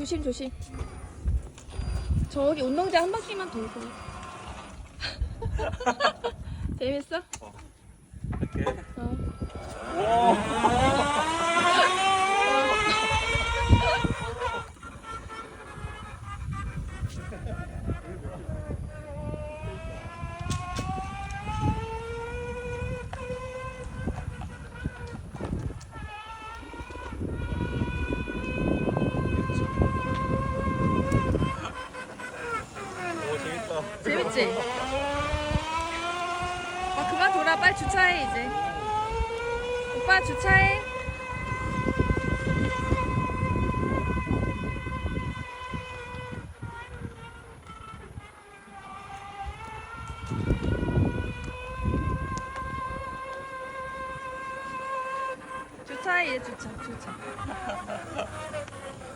조심 조심. 저기 운동장 한 바퀴만 돌고. 재밌어? 이렇게. 어. 재밌지? 아 그만 돌아 빨리 주차해 이제. 오빠 주차해. 주차해 주차 주차.